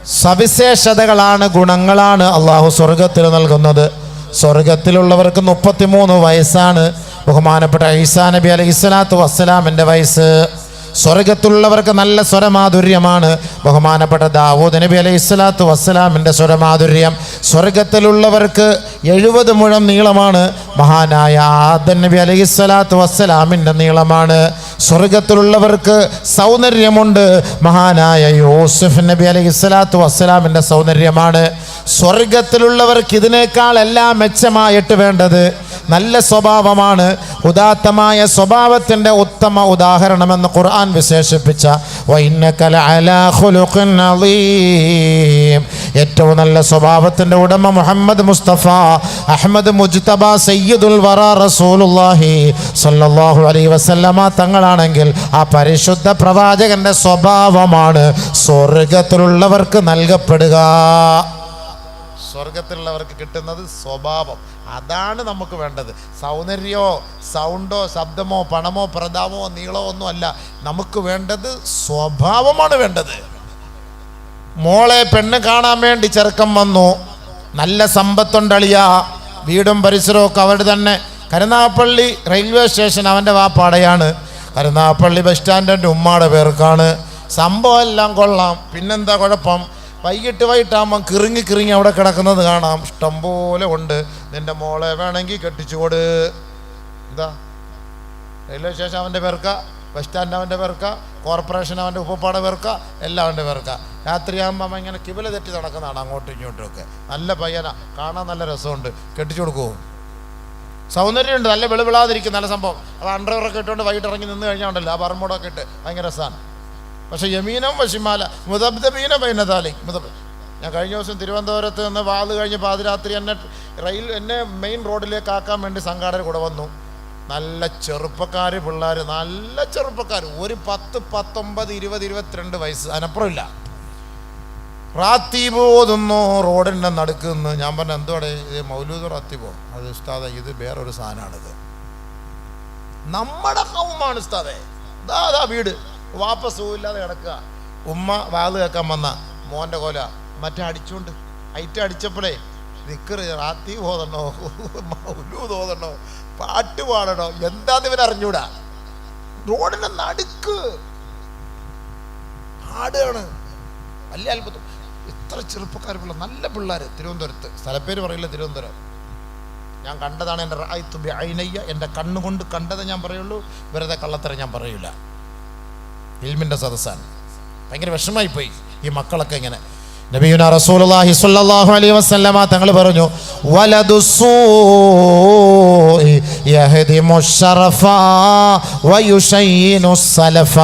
സവിശേഷതകളാണ് ഗുണങ്ങളാണ് അള്ളാഹു സ്വർഗത്തിൽ നൽകുന്നത്. സ്വർഗത്തിലുള്ളവർക്ക് മുപ്പത്തിമൂന്ന് വയസ്സാണ് ബഹുമാനപ്പെട്ട ഈസാ നബി അലൈഹി സ്വലാത്തു വസ്സലാമിന്റെ വയസ്സ്. സ്വർഗത്തിലുള്ളവർക്ക് നല്ല സ്വരമാധുര്യമാണ് ബഹുമാനപ്പെട്ട ദാവൂദ് നബി അലൈഹി സ്വലാത്തു വസ്സലാമിന്റെ സ്വരമാധുര്യം. സ്വർഗത്തിലുള്ളവർക്ക് എഴുപത് മുഴം നീളമാണ്. മഹാനായ ആദൻ നബി അലൈഹി സ്വലാത്തു വസ്സലാമിന്റെ നീളമാണ്. സ്വർഗത്തിലുള്ളവർക്ക് സൗന്ദര്യമുണ്ട്. മഹാനായ യൂസുഫ് നബി അലൈഹി സ്വലാത്തു വസ്സലാമിന്റെ സൗന്ദര്യമാണ്. സ്വർഗത്തിലുള്ളവർക്ക് ഇതിനേക്കാൾ എല്ലാം മെച്ചമായിട്ട് വേണ്ടത് നല്ല സ്വഭാവമാണ്. ഉദാത്തമായ സ്വഭാവത്തിന്റെ ഉത്തമ ഉദാഹരണമെന്ന് ഖുർആൻ വിശേഷിപ്പിച്ച. ഏറ്റവും നല്ല സ്വഭാവത്തിന്റെ ഉടമ മുഹമ്മദ് മുസ്തഫ അഹമ്മദ് മുജ്തബ സയ്യിദുൽ വറ റസൂലുള്ളാഹി സല്ലല്ലാഹു അലൈഹി വസല്ലമ തങ്ങളാണെങ്കിൽ ആ പരിശുദ്ധ പ്രവാചകന്റെ സ്വഭാവമാണ് സ്വർഗത്തിലുള്ളവർക്ക് നൽകപ്പെടുക. സ്വർഗത്തിലുള്ളവർക്ക് കിട്ടുന്നത് സ്വഭാവം. അതാണ് നമുക്ക് വേണ്ടത്. സൗന്ദര്യമോ സൗണ്ടോ ശബ്ദമോ പണമോ പ്രതാപമോ നീളമോ ഒന്നും അല്ല. നമുക്ക് വേണ്ടത് സ്വഭാവമാണ് വേണ്ടത്. മോളെ പെണ്ണ് കാണാൻ വേണ്ടി ചെറുക്കം വന്നു. നല്ല സമ്പത്തുണ്ടളിയ. വീടും പരിസരവും ഒക്കെ അവരുടെ തന്നെ. കരുനാഗപ്പള്ളി റെയിൽവേ സ്റ്റേഷൻ അവന്റെ വാപ്പാടയാണ്. കരുനാഗപ്പള്ളി ബസ് സ്റ്റാൻഡിന്റെ ഉമ്മാടെ പേർക്കാണ്. സംഭവം എല്ലാം കൊള്ളാം. പിന്നെന്താ കുഴപ്പം? വൈകിട്ട് വൈകിട്ടാകുമ്പം കിറുങ്ങി കിറുങ്ങി അവിടെ കിടക്കുന്നത് കാണാം. ഇഷ്ടം പോലെ ഉണ്ട്. നിന്റെ മോളെ വേണമെങ്കിൽ കെട്ടിച്ചുകൊട് എന്താ റെയിൽവേ സ്റ്റേഷൻ അവന്റെ പേർക്ക ബസ് സ്റ്റാൻഡ് അവന്റെ പേർക്ക കോർപ്പറേഷൻ അവന്റെ ഉപ്പാട പേർക്ക എല്ലാം അവന്റെ പേർക്ക. രാത്രിയാകുമ്പോൾ അവൻ ഇങ്ങനെ കിബില തെറ്റി നടക്കുന്നതാണ് അങ്ങോട്ടും ഇങ്ങോട്ടും ഒക്കെ. നല്ല പയ്യനാ. കാണാൻ നല്ല രസമുണ്ട്. കെട്ടിച്ചു കൊടുക്കുമോ സൗന്ദര്യമുണ്ട് നല്ല വെളുവിളാതിരിക്കും നല്ല സംഭവം. അത് അണ്ടർവെയറൊക്കെ ഇട്ടുകൊണ്ട് വൈകിട്ട് ഇറങ്ങി നിന്ന് കഴിഞ്ഞാൽ ഉണ്ടല്ലോ ആ പറമ്പോടൊക്കെ ഇട്ട് ഭയങ്കര രസമാണ് പക്ഷേ യമീനം വശിമാല മുതബ്ദബീന ബൈനതാലി മുതബ് ഞാൻ കഴിഞ്ഞ ദിവസം തിരുവനന്തപുരത്ത് നിന്ന് വാത് കഴിഞ്ഞ് പാതിരാത്രി എന്നെ റെയിൽ എന്നെ മെയിൻ റോഡിലേക്ക് ആക്കാൻ വേണ്ടി സംഘാടകർ കൂടെ വന്നു. നല്ല ചെറുപ്പക്കാർ പിള്ളേർ നല്ല ചെറുപ്പക്കാർ ഒരു പത്ത് പത്തൊമ്പത് ഇരുപത് ഇരുപത്തിരണ്ട് വയസ്സ്. അതിനപ്പുറമില്ല റാത്തീബ് ഓതുന്നു റോഡിന്റെ നടുക്ക് നിന്ന്. ഞാൻ പറഞ്ഞു എന്തുവാടെ ഇത്? മൗലൂദ് റാത്തീബോ അത് ഉസ്താദ ഇത് വേറൊരു സാധനമാണിത് നമ്മുടെ കൗമാണ് ഉസ്താദേ. ദാ വീട്. വാപ്പ ഇല്ലാതെ കിടക്കുക. ഉമ്മ വാത് കേൾക്കാൻ വന്ന. മോന്റെ കൊല. മറ്റേ അടിച്ചുകൊണ്ട് ഐറ്റം അടിച്ചപ്പോഴേ ദിക്കറ് റാത്തി ഓതണോ മൗലൂദ് ഓതണോ പാട്ട് പാടണോ? എന്താന്ന് ഇവൻ അറിഞ്ഞൂടാ. റോഡിന്റെ നടുക്ക്. ആടാണ്. വലിയ അത്ഭുതം. ഇത്ര ചെറുപ്പക്കാരുള്ള നല്ല പിള്ളേർ തിരുവനന്തപുരത്ത്. സ്ഥലപ്പേര് പറയില്ല തിരുവനന്തപുരം. ഞാൻ കണ്ടതാണ് എന്റെ റായിത്തു ഐനയ്യ എന്റെ കണ്ണുകൊണ്ട് കണ്ടത് ഞാൻ പറയുള്ളൂ. വെറുതെ കള്ളത്തര ഞാൻ പറയില്ല ഇൽമിന്റെ സദസ്സാണ്. ഭയങ്കര വിഷമായി പോയി ഈ മക്കളൊക്കെ ഇങ്ങനെ. നബിയുന റസൂലുള്ളാഹി സ്വല്ലല്ലാഹു അലൈഹി വസല്ലമ തങ്ങൾ പറഞ്ഞു വലദു സൂഇ യഹ്ദിമു ശറഫ വയുശയ്യിനു സലഫ.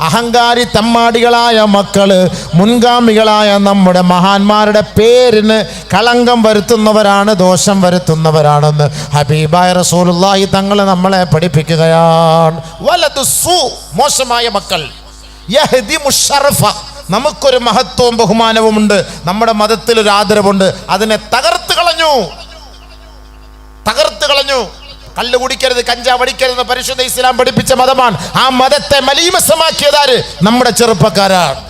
അഹങ്കാരി തമ്മാടികളായ മക്കൾ മുൻഗാമികളായ നമ്മുടെ മഹാന്മാരുടെ പേരിന് കളങ്കം വരുത്തുന്നവരാണ് ദോഷം വരുത്തുന്നവരാണെന്ന് ഹബീബായ റസൂലുള്ളാഹി തങ്ങൾ നമ്മളെ പഠിപ്പിക്കുകയാണ്. വലതു മോശമായ മക്കൾ. നമുക്കൊരു മഹത്വവും ബഹുമാനവുമുണ്ട്. നമ്മുടെ മതത്തിൽ ഒരു ആദരവുണ്ട്. അതിനെ തകർത്ത് കളഞ്ഞു. തകർത്ത് കളഞ്ഞു. കല്ല് കുടിക്കരുത് കഞ്ചാവ് അടിക്കരുത് പരിശുദ്ധ ഇസ്ലാം പഠിപ്പിച്ച മതമാണ്. ആ മതത്തെ മലീമസമാക്കിയതാര്? നമ്മുടെ ചെറുപ്പക്കാരാണ്.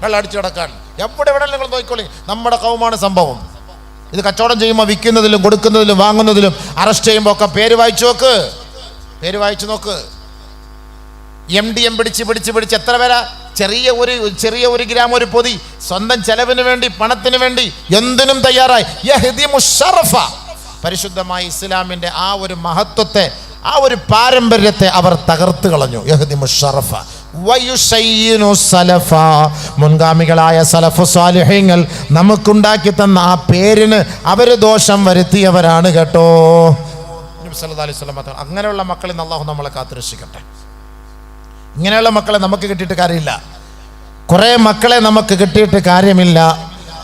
വെള്ളം അടിച്ചു കിടക്കാൻ എവിടെ എവിടെ നിങ്ങൾ നോക്കിക്കോളി. നമ്മുടെ കൗമാണ് സംഭവം. ഇത് കച്ചവടം ചെയ്യുമ്പോൾ വിൽക്കുന്നതിലും കൊടുക്കുന്നതിലും വാങ്ങുന്നതിലും അറസ്റ്റ് ചെയ്യുമ്പോൾ ഒക്കെ പേര് വായിച്ചു നോക്ക്. പേര് വായിച്ചു നോക്ക്. എം ഡി എം പിടിച്ച് പിടിച്ച് പിടിച്ച് എത്ര പേരാ? ചെറിയ ഒരു ചെറിയ ഒരു ഗ്രാം ഒരു പൊതി. സ്വന്തം ചെലവിന് വേണ്ടി പണത്തിന് വേണ്ടി എന്തിനും തയ്യാറായി. പരിശുദ്ധമായ ഇസ്ലാമിന്റെ ആ ഒരു മഹത്വത്തെ ആ ഒരു പാരമ്പര്യത്തെ അവർ തകർത്ത് കളഞ്ഞു. യഹദി മുഷറഫ സലഫ. മുൻഗാമികളായ സലഫു സ്വാലിഹ്യങ്ങൾ നമുക്കുണ്ടാക്കി തന്ന ആ പേരിന് അവർ ദോഷം വരുത്തിയവരാണ് കേട്ടോ. അലൈഹി അങ്ങനെയുള്ള മക്കളിൽ നിന്ന് അള്ളാഹു നമ്മളെ കാത്തുരക്ഷിക്കട്ടെ. ഇങ്ങനെയുള്ള മക്കളെ നമുക്ക് കിട്ടിയിട്ട് കാര്യമില്ല. കുറേ മക്കളെ നമുക്ക് കിട്ടിയിട്ട് കാര്യമില്ല.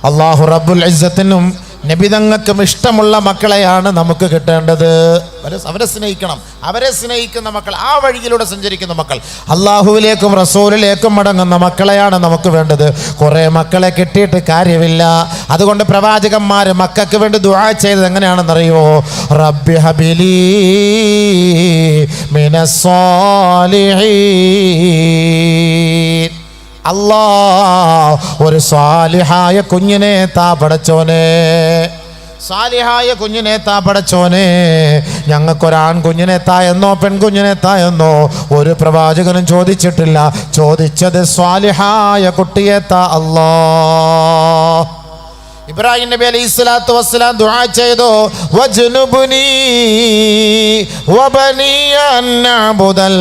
അള്ളാഹു റബ്ബുൽ ഇസ്സത്തിനും നബിതങ്ങൾക്കും ഇഷ്ടമുള്ള മക്കളെയാണ് നമുക്ക് കിട്ടേണ്ടത്. അവരെ അവരെ സ്നേഹിക്കണം. അവരെ സ്നേഹിക്കുന്ന മക്കൾ ആ വഴിയിലൂടെ സഞ്ചരിക്കുന്ന മക്കൾ. അള്ളാഹുവിലേക്കും റസൂലിലേക്കും മടങ്ങുന്ന മക്കളെയാണ് നമുക്ക് വേണ്ടത്. കുറേ മക്കളെ കിട്ടിയിട്ട് കാര്യമില്ല. അതുകൊണ്ട് പ്രവാചകന്മാർ മക്കൾക്ക് വേണ്ടി ദുആ ചെയ്തത് എങ്ങനെയാണെന്നറിയോ റബ്ബി ഹബിലി മിനസ്സാലിഹീൻ അല്ലാ ഒരു സ്വാലിഹായ കുഞ്ഞിനെ താ പടച്ചോനെ. സാലിഹായ കുഞ്ഞിനെ താ പടച്ചോനെ. ഞങ്ങൾക്കൊരാൺ കുഞ്ഞിനെ താ എന്നോ പെൺകുഞ്ഞിനെ താ എന്നോ ഒരു പ്രവാചകനും ചോദിച്ചിട്ടില്ല. ചോദിച്ചത് സ്വാലിഹായ കുട്ടിയെ താ അല്ലാ ഇബ്രാഹിം നബി അലൈഹി സ്വലാത്തു വസ്സലാം ദുആ ചെയ്തു. വജ്നുബുനി വബനിയ അൻ നഅബുദൽ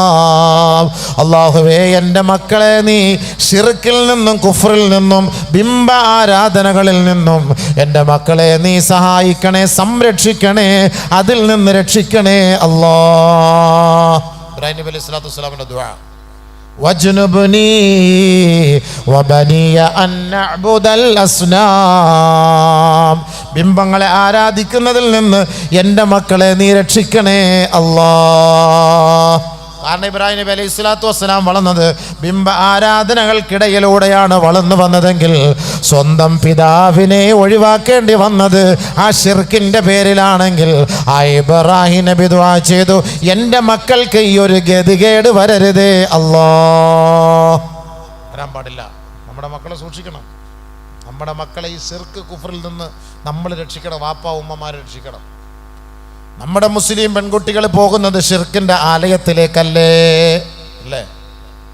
അസ്നാം. അല്ലാഹുവേ എന്റെ മക്കളെ നീ ഷിർക്കിൽ നിന്നും കുഫറിൽ നിന്നും ബിംബ ആരാധനകളിൽ നിന്നും എന്റെ മക്കളെ നീ സഹായിക്കണേ സംരക്ഷിക്കണേ അതിൽ നിന്ന് രക്ഷിക്കണേ. അല്ലാ ഇബ്രാഹിം നബി അലൈഹി സ്വലാത്തു വസ്സലാമിന്റെ ദുആ. വജ്നുബ്നി വബനിയ അൻ നഅബുദൽ അസ്നാം ബിംബങ്ങളെ ആരാധിക്കുന്നതിൽ നിന്ന് എന്റെ മക്കളെ നീ രക്ഷിക്കണേ അല്ലാ കാരണം ഇബ്രാഹിം നബി അലൈഹി സ്വലാത്തു വസ്സലാം വളർന്നത് ബിംബ ആരാധനകൾക്കിടയിലൂടെയാണ് വളർന്നു വന്നതെങ്കിൽ സ്വന്തം പിതാവിനെ ഒഴിവാക്കേണ്ടി വന്നത് ആ ഷിർക്കിന്റെ പേരിലാണെങ്കിൽ ആ ഇബ്രാഹിം നബി ദുആ ചെയ്തു. എന്റെ മക്കൾക്ക് ഈ ഒരു ഗതികേട് വരരുതേ അല്ലോ. വരാൻ പാടില്ല. നമ്മുടെ മക്കളെ സൂക്ഷിക്കണം. നമ്മുടെ മക്കളെ ഈ സിർക്ക് കുഫറിൽ നിന്ന് നമ്മൾ രക്ഷിക്കണം. വാപ്പ ഉമ്മമാരെ രക്ഷിക്കണം. നമ്മുടെ മുസ്ലിം പെൺകുട്ടികൾ പോകുന്നത് ഷിർക്കിന്റെ ആലയത്തിലേക്കല്ലേ? അല്ലേ?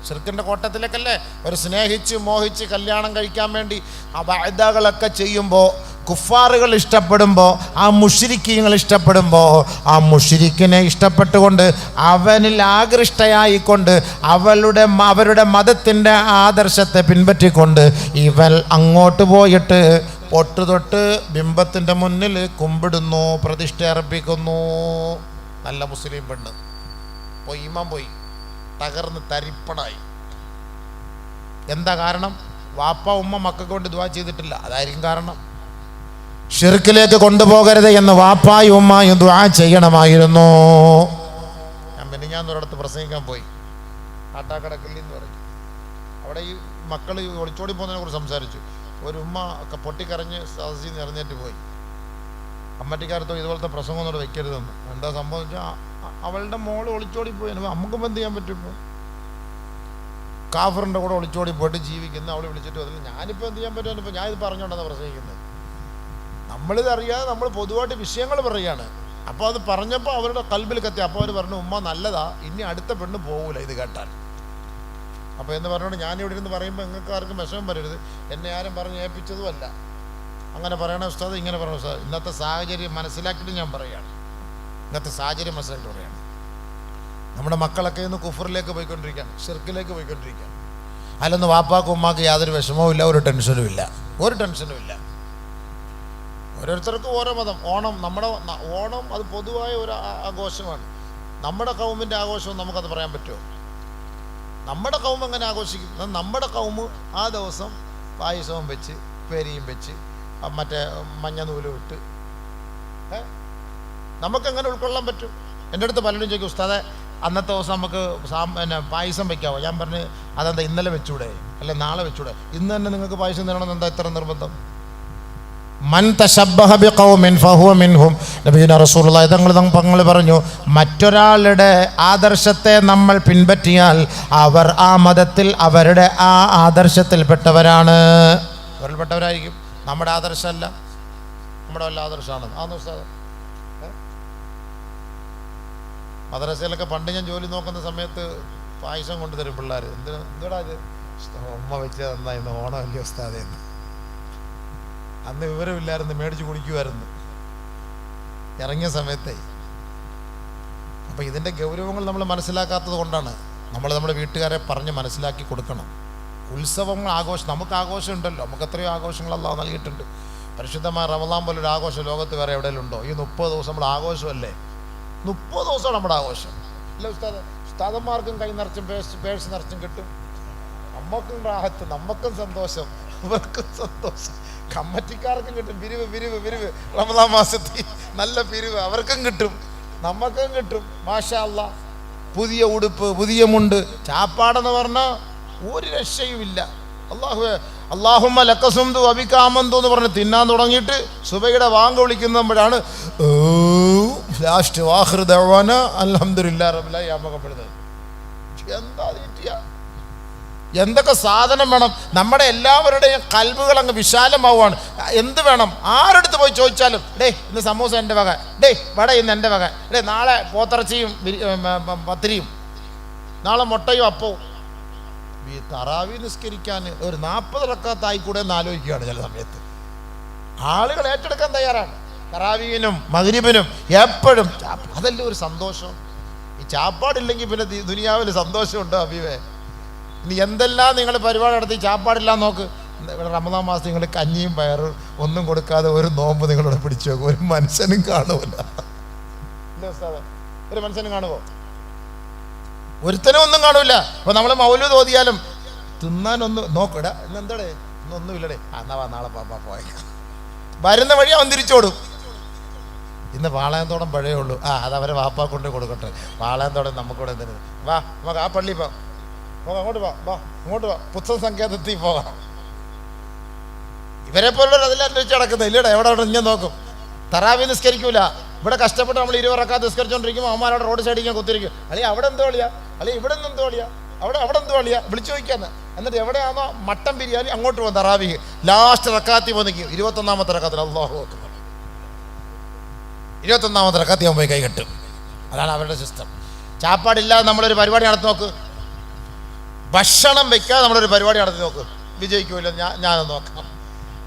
ഷിർക്കിന്റെ കോട്ടത്തിലേക്കല്ലേ? ഒരു സ്നേഹിച്ച് മോഹിച്ച് കല്യാണം കഴിക്കാൻ വേണ്ടി ആ വായ്തകളൊക്കെ ചെയ്യുമ്പോൾ കുഫാറുകൾ ഇഷ്ടപ്പെടുമ്പോൾ ആ മുഷിരിക്കീങ്ങൾ ഇഷ്ടപ്പെടുമ്പോൾ ആ മുഷിരിക്കിനെ ഇഷ്ടപ്പെട്ടുകൊണ്ട് അവനിൽ ആകൃഷ്ടയായിക്കൊണ്ട് അവളുടെ അവരുടെ മതത്തിന്റെ ആദർശത്തെ പിൻപറ്റിക്കൊണ്ട് ഇവൻ അങ്ങോട്ട് പോയിട്ട് പൊട്ട് തൊട്ട് ബിംബത്തിന്റെ മുന്നിൽ കുമ്പിടുന്നു പ്രതിഷ്ഠ അർപ്പിക്കുന്നു. നല്ല മുസ്ലിം പെണ്ണ്. പോയി ഇമാൻ പോയി. തകർന്ന് തരിപ്പണായി. എന്താ കാരണം? വാപ്പ ഉമ്മ മക്കൾക്ക് കൊണ്ട് ദുവാ ചെയ്തിട്ടില്ല. അതായിരിക്കും കാരണം. ഷിർക്കിലേക്ക് കൊണ്ടുപോകരുത് എന്ന് വാപ്പായും ഉമ്മായും ദുആ ചെയ്യണമായിരുന്നു. ഞാൻ പിന്നെ ഞാൻ ഒരിടത്ത് പ്രസംഗിക്കാൻ പോയി. കാട്ടാക്കടക്കില്ലെന്ന് പറയും അവിടെ ഈ മക്കൾ ഒളിച്ചോടി പോകുന്നതിനെ കുറിച്ച് സംസാരിച്ചു. ഒരു ഉമ്മ ഒക്കെ പൊട്ടിക്കരഞ്ഞ് സദസ്സിൽ നിന്ന് ഇറങ്ങിയിട്ട് പോയി. അമ്മറ്റിക്കാരത്തോ ഇതുപോലത്തെ പ്രസംഗം ഒന്നും വെക്കരുതെന്ന്. എന്താ സംഭവം വെച്ചാൽ അവളുടെ മോൾ ഒളിച്ചോടി പോയി. നമുക്കും എന്ത് ചെയ്യാൻ പറ്റും ഇപ്പോൾ കാഫറിന്റെ കൂടെ ഒളിച്ചോടി പോയിട്ട് ജീവിക്കുന്നു അവളെ വിളിച്ചിട്ട് വന്നില്ല. ഞാനിപ്പോൾ എന്ത് ചെയ്യാൻ പറ്റുമോ ഇപ്പോൾ ഞാനിത് ഇത് പറഞ്ഞുകൊണ്ടാണ് പ്രസംഗിക്കുന്നത്. നമ്മളിത് അറിയാതെ നമ്മൾ പൊതുവായിട്ട് വിഷയങ്ങൾ പറയുകയാണ്. അപ്പോൾ അത് പറഞ്ഞപ്പോൾ അവരുടെ കൽബിൽ കത്തി. അപ്പോൾ അവർ പറഞ്ഞു ഉമ്മ നല്ലതാ. ഇനി അടുത്ത പെണ്ണ് പോകൂല ഇത് കേട്ടാൽ. അപ്പോൾ എന്ന് പറഞ്ഞുകൊണ്ട് ഞാനിവിടെ ഇരുന്ന് പറയുമ്പോൾ നിങ്ങൾക്ക് ആർക്കും വിഷമം വരരുത്. എന്നെ ആരും പറഞ്ഞ് ഏൽപ്പിച്ചതുമല്ല അങ്ങനെ പറയണ ഉസ്താദ് ഇങ്ങനെ പറയണ ഉസ്താദ് ഇന്നത്തെ സാഹചര്യം മനസ്സിലാക്കിയിട്ട് ഞാൻ പറയുകയാണ്. ഇന്നത്തെ സാഹചര്യം മനസ്സിലാക്കിയിട്ട് പറയുകയാണ്. നമ്മുടെ മക്കളൊക്കെ ഇന്ന് കുഫറിലേക്ക് പോയിക്കൊണ്ടിരിക്കുകയാണ് ഷിർക്കിലേക്ക് പോയിക്കൊണ്ടിരിക്കുകയാണ്. അതിലൊന്ന് വാപ്പാക്കും ഉമ്മാക്ക് യാതൊരു വിഷമവും ഇല്ല ഒരു ടെൻഷനും ഇല്ല. ഒരു ടെൻഷനും ഇല്ല. ഓരോരുത്തർക്കും ഓരോ മതം. ഓണം നമ്മുടെ ഓണം അത് പൊതുവായ ഒരു ആഘോഷമാണ്. നമ്മുടെ കൗമിന്റെ ആഘോഷവും നമുക്കത് പറയാൻ പറ്റുമോ? നമ്മുടെ കൗമ് എങ്ങനെ ആഘോഷിക്കും? നമ്മുടെ കൗമ് ആ ദിവസം പായസവും വെച്ച് പേരിയും വെച്ച് മറ്റേ മഞ്ഞ നൂലും ഇട്ട്? നമുക്കെങ്ങനെ ഉൾക്കൊള്ളാൻ പറ്റും? എന്റെ അടുത്ത് പലരും ചോദിക്കും ഉസ്താദെ അന്നത്തെ ദിവസം നമുക്ക് പിന്നെ പായസം വെക്കാവോ? ഞാൻ പറഞ്ഞ് അതെന്താ ഇന്നലെ വെച്ചൂടെ? അല്ലെ നാളെ വെച്ചൂടെ? ഇന്ന് തന്നെ നിങ്ങൾക്ക് പായസം തരണമെന്ന് എന്താ ഇത്ര നിർബന്ധം മൻ തശബ്ബഹ ബിഖൗമിൻ ഫഹുവ മിൻഹും നബിയുന റസൂലുള്ളാഹി തങ്ങൾ പറഞ്ഞു മറ്റൊരാളുടെ ആദർശത്തെ നമ്മൾ പിൻപറ്റിയാൽ അവർ ആ മതത്തിൽ അവരുടെ ആ ആദർശത്തിൽപ്പെട്ടവരാണ്. അവരിൽപ്പെട്ടവരായിരിക്കും. നമ്മുടെ ആദർശമല്ല. നമ്മുടെ വല്ല ആദർശമാണ്? മദ്രസയിലൊക്കെ പണ്ട് ഞാൻ ജോലി നോക്കുന്ന സമയത്ത് പായസം കൊണ്ടുതരും പിള്ളേർ എന്തിനാ എന്തുടാ ഇത്? ഉമ്മ വെച്ച് നന്നായിരുന്നു ഓണമല്ലേ ഉസ്താദേ എന്ന്. അന്ന് വിവരമില്ലായിരുന്നു മേടിച്ച് കുടിക്കുമായിരുന്നു ഇറങ്ങിയ സമയത്തെ. അപ്പോൾ ഇതിന്റെ ഗൗരവങ്ങൾ നമ്മൾ മനസ്സിലാക്കാത്തത് കൊണ്ടാണ് നമ്മൾ നമ്മുടെ വീട്ടുകാരെ പറഞ്ഞ് മനസ്സിലാക്കി കൊടുക്കണം. ഉത്സവങ്ങൾ ആഘോഷം നമുക്ക് ആഘോഷം ഉണ്ടല്ലോ. നമുക്ക് എത്രയോ ആഘോഷങ്ങൾ നൽകിയിട്ടുണ്ട്. പരിശുദ്ധമായ റമദാൻ ഒരു ആഘോഷം ലോകത്ത് വേറെ എവിടെയെങ്കിലും ഉണ്ടോ ഈ മുപ്പത് ദിവസം നമ്മുടെ ആഘോഷമല്ലേ? മുപ്പത് ദിവസമാണ് നമ്മുടെ ആഘോഷം. അല്ല ഉസ്താദ് ഉസ്താദന്മാർക്കും കൈ നിറച്ചും പേഴ്സ് പേഴ്സ് നിറച്ചും കിട്ടും. നമ്മക്കും റാഹത്ത് നമുക്കും സന്തോഷം അവർക്കും സന്തോഷം. കമ്മറ്റിക്കാർക്കും കിട്ടും. പിരിവ് പിരിവ് പിരിവ്. റമദാൻ മാസത്തിൽ നല്ല പിരിവ് അവർക്കും കിട്ടും. നമുക്കും കിട്ടും. മാഷാ പുതിയ ഉടുപ്പ് പുതിയ മുണ്ട് ചാപ്പാടെന്ന് പറഞ്ഞാൽ ഒരു രക്ഷയുമില്ല. അള്ളാഹു അള്ളാഹുമ്മ ലക്കസുന്തു അബിക്കാമന്തു എന്ന് പറഞ്ഞ് തിന്നാൻ തുടങ്ങിയിട്ട് സുബൈയുടെ വാങ്ക് വിളിക്കുന്നപ്പോഴാണ് ലാസ്റ്റ് വാഹൃദവാന അലഹമില്ല റബില യാമകപ്പെടുന്നത് എന്താ തീറ്റിയ എന്തൊക്കെ സാധനം വേണം? നമ്മുടെ എല്ലാവരുടെയും കൽവുകൾ അങ്ങ് വിശാലമാവുകയാണ് എന്ത് വേണം? ആരെടുത്ത് പോയി ചോദിച്ചാലും ഡേ ഇന്ന് സമൂസ എന്റെ വക. ഡേ വട ഇന്ന് എന്റെ വക. ഡേ നാളെ പോത്തിറച്ചിയും പത്തിരിയും. നാളെ മുട്ടയും അപ്പവും. ഈ തറാവി നിസ്കരിക്കാൻ ഒരു നാൽപ്പത് റക്കാത്തായിക്കൂടെ എന്ന് ആലോചിക്കുകയാണ് ചില സമയത്ത്. ആളുകൾ ഏറ്റെടുക്കാൻ തയ്യാറാണ്. തറാവീനും മകരിബിനും എപ്പോഴും അതല്ലേ ഒരു സന്തോഷം? ഈ ചാപ്പാടില്ലെങ്കിൽ പിന്നെ ദുനിയാവിൽ സന്തോഷമുണ്ടോ അബീവേ? ഇനി എന്തെല്ലാം നിങ്ങൾ പരിപാടി നടത്തി ചാപ്പാടില്ല നോക്ക്. റമദാൻ മാസം നിങ്ങൾ കഞ്ഞിയും പയറും ഒന്നും കൊടുക്കാതെ ഒരു നോമ്പ് നിങ്ങളിവിടെ പിടിച്ചു നോക്കും ഒരു മനുഷ്യനും കാണുമല്ല ഒരു മനുഷ്യനും കാണുമോ ഒരുത്തനും ഒന്നും കാണൂല. അപ്പൊ നമ്മൾ മൗലൂദ് തോതിയാലും തിന്നാനൊന്നും നോക്കടാ ഇന്ന് എന്താടേ? ഇന്നൊന്നുമില്ലടേ എന്നാ വാ നാളെ പാപ്പാ പോയേക്കാം. വരുന്ന വഴി അവൻ തിരിച്ചോടും ഇന്ന് പാളയന്തോടം പഴയേ ഉള്ളൂ. ആ അത് വാപ്പാ കൊണ്ട് കൊടുക്കട്ടെ. പാളയന്തോടം നമുക്കൂടെ എന്തിനു? വാ നമുക്ക് ആ പള്ളി പോവാം അങ്ങോട്ട് വാ വാ അങ്ങോട്ട് വാ പുസ്തക സങ്കേതത്തിൽ പോകാം ഇവരെ പോലുള്ളവർ അതിൽ വെച്ച് നടക്കുന്നത് ഇല്ലടാ എവിടെ അവിടെ ഇങ്ങനെ നോക്കും. തറാവി നിസ്കരിക്കൂല. ഇവിടെ കഷ്ടപ്പെട്ട് നമ്മൾ ഇരുവറക്കാത്ത നിസ്കരിച്ചോണ്ടിരിക്കുമ്പോൾ അമ്മമാരോട് റോഡ് സൈഡിൽ കുത്തിരിക്കും അല്ലെ അവിടെ എന്തോ കളിയാ? അല്ലെ ഇവിടെ നിന്ന് എന്തോ കളിയാ? അവിടെ അവിടെ എന്തോ കളിയാ? വിളിച്ചു ചോദിക്കാന്ന്. എന്നിട്ട് എവിടെയാണോ മട്ടൻ ബിരിയാണി അങ്ങോട്ട് പോകും തറാവിക്ക്. ലാസ്റ്റ് റക്കാത്തി വന്നിക്കും ഇരുപത്തൊന്നാമത്തെ റക്കാത്തിൽ അള്ളാഹു ഇരുപത്തൊന്നാമത്തെ റക്കാത്തി പോയി കൈ കെട്ടും. അതാണ് അവരുടെ സിസ്റ്റം ചാപ്പാടില്ലാതെ നമ്മളൊരു പരിപാടി നടത്തി നോക്ക്. ഭക്ഷണം വെക്കാതെ നമ്മളൊരു പരിപാടി നടത്തി നോക്ക്. വിജയിക്കുമല്ലോ ഞാൻ ഞാനൊന്ന് നോക്കാം.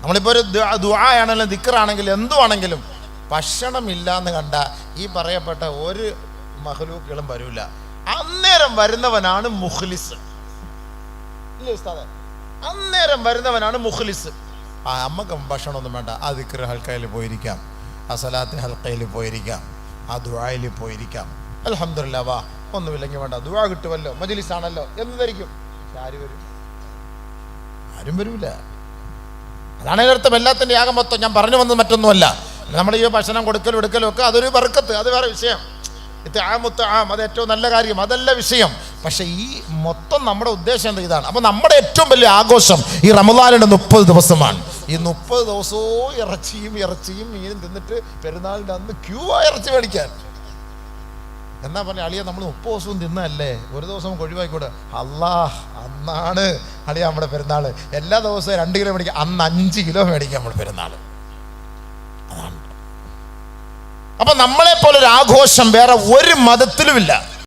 നമ്മളിപ്പോൾ ഒരു ദുആയാണെങ്കിലും ദിക്കറാണെങ്കിലും എന്തുവാണെങ്കിലും ഭക്ഷണമില്ല എന്ന് കണ്ട ഈ പറയപ്പെട്ട ഒരു മഹലൂക്കുകളും വരൂല. അന്നേരം വരുന്നവനാണ് മുഖ്ലിസ്. അന്നേരം വരുന്നവനാണ് മുഖ്ലിസ്. ആ അമ്മയ്ക്ക് ഭക്ഷണമൊന്നും വേണ്ട. ആ ദിക്കർ ഹൽക്കയിൽ പോയിരിക്കാം. ആ സലാത്ത് ഹൽക്കയിൽ പോയിരിക്കാം. ആ ദുആയിൽ പോയിരിക്കാം. അലഹമില്ല വാ. ഒന്നുമില്ലെങ്കിൽ വേണ്ട. ദുവാ കിട്ടുമല്ലോ. മജിലിസാണല്ലോ. എന്ന് ധരിക്കും. ആര് വരും? ആരും വരൂല. അതാണ് ഇതിനർത്ഥം എല്ലാത്തിന്റെ യാഗം മൊത്തം ഞാൻ പറഞ്ഞു വന്നത് മറ്റൊന്നുമല്ല. നമ്മൾ ഈ ഭക്ഷണം കൊടുക്കലും എടുക്കലും ഒക്കെ അതൊരു ബർക്കത്ത്. അത് വേറെ വിഷയം. ഇത് ആ മുത്ത ആ അത് ഏറ്റവും നല്ല കാര്യം. അതല്ല വിഷയം. പക്ഷെ ഈ മൊത്തം നമ്മുടെ ഉദ്ദേശം എന്താ? ഇതാണ്. അപ്പം നമ്മുടെ ഏറ്റവും വലിയ ആഘോഷം ഈ റമദാനിന്റെ മുപ്പത് ദിവസമാണ്. ഈ മുപ്പത് ദിവസവും ഇറച്ചിയും ഇറച്ചിയും മീനും തിന്നിട്ട് പെരുന്നാളിന്റെ അന്ന് ക്യൂ ഇറച്ചി മേടിക്കാൻ. എന്നാ പറഞ്ഞ അളിയ നമ്മൾ മുപ്പത് ദിവസവും തിന്നല്ലേ ഒരു ദിവസം ഒഴിവാക്കിക്കൂടെ അല്ലാ അന്നാണ് അളിയ നമ്മുടെ പെരുന്നാൾ എല്ലാ ദിവസവും രണ്ട് കിലോ മേടിക്കാം അന്ന് അഞ്ച് കിലോ മേടിക്കാം നമ്മുടെ പെരുന്നാൾ അതാണ്. അപ്പൊ നമ്മളെ പോലെ ഒരു ആഘോഷം വേറെ ഒരു മതത്തിലുമില്ല.